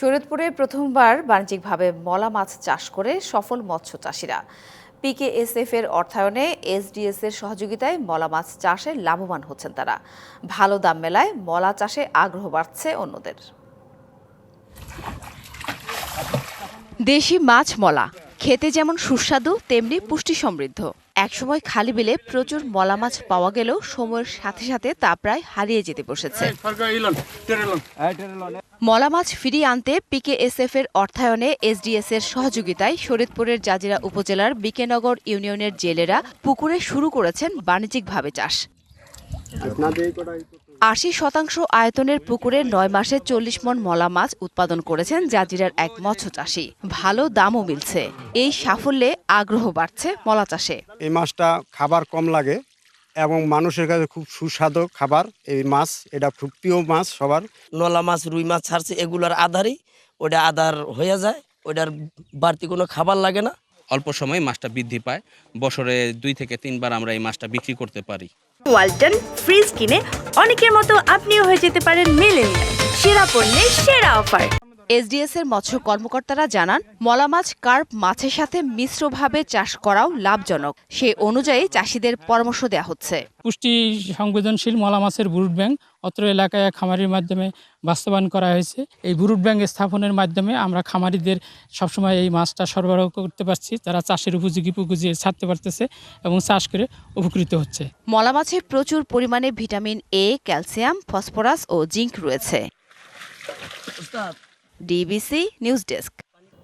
শরীয়তপুরে প্রথমবার বাণিজ্যিকভাবে মলা মাছ চাষ করে সফল মৎস্য চাষিরা। পিকেএসএফ এর অর্থায়নে এসডিএস এর সহযোগিতায় মলা মাছ চাষে লাভবান হচ্ছেন তারা। ভালো দাম মেলায় মলা চাষে আগ্রহ বাড়ছে অন্যদের। দেশি মাছ মলা খেতে যেমন সুস্বাদু তেমনি পুষ্টি সমৃদ্ধ। একসময় খালি বিলে প্রচুর মলা মাছ পাওয়া গেলেও সময়ের সাথে সাথে তা প্রায় হারিয়ে যেতে বসেছে। মলা মাছ ফিরিয়ে আনতে পিকেএসএফ এর অর্থায়নে এসডিএস এর সহযোগিতায় শরীদপুরের জাজিরা উপজেলার বিকেনগর ইউনিয়নের জেলেরা পুকুরে শুরু করেছেন বাণিজ্যিকভাবে চাষ। আশি শতাংশ আয়তনের পুকুরে নয় মাসে চল্লিশ মন মলা মাছ উৎপাদন করেছেন জাজিরার এক মৎস্য চাষী। ভালো দামও মিলছে। এই সাফল্যে আগ্রহ বাড়ছে মলা চাষে। এই মাছটা খাবার কম লাগে এবং মানুষের কাছে খুব সুস্বাদু খাবার। এই মাছ এটা খুব প্রিয় মাছ সবার। নলা মাছ রুই মাছ ছাড়ছে এগুলার আধারই ওটা আধার হয়ে যায় ওটার বাড়তি কোনো খাবার লাগে না। অল্প সময়ে মাছটা বৃদ্ধি পায়। বছরে দুই থেকে তিনবার আমরা এই মাছটা বিক্রি করতে পারি। ওয়ালটন ফ্রিজ কিনে অনেকের মতো আপনিও হয়ে যেতে পারেন মেলেনিয়া। সেরা পণ্যের সেরা অফার। এসডিএস এর মৎস্য কর্মকর্তারা জানান মলা মাছ কার্প মাছের সাথে মিশ্রভাবে চাষ করাও লাভজনক। সে অনুযায়ী চাষিদের পরামর্শ দেওয়া হচ্ছে। পুষ্টি সংবেদনশীল মলা মাছের ব্রুড ব্যাংক অত্র এলাকায় খামারির মাধ্যমে বাস্তবায়ন করা হয়েছে। এই ব্রুড ব্যাংক স্থাপনের মাধ্যমে আমরা খামারিদের সবসময় এই মাছটা সরবরাহ করতে পারছি। তারা চাষের উপযোগী পুকুজিয়ে ছাড়তে পারতেছে এবং চাষ করে উপকৃত হচ্ছে। মলা মাছে প্রচুর পরিমাণে ভিটামিন এ ক্যালসিয়াম ফসফরাস ও জিঙ্ক রয়েছে। DBC news desk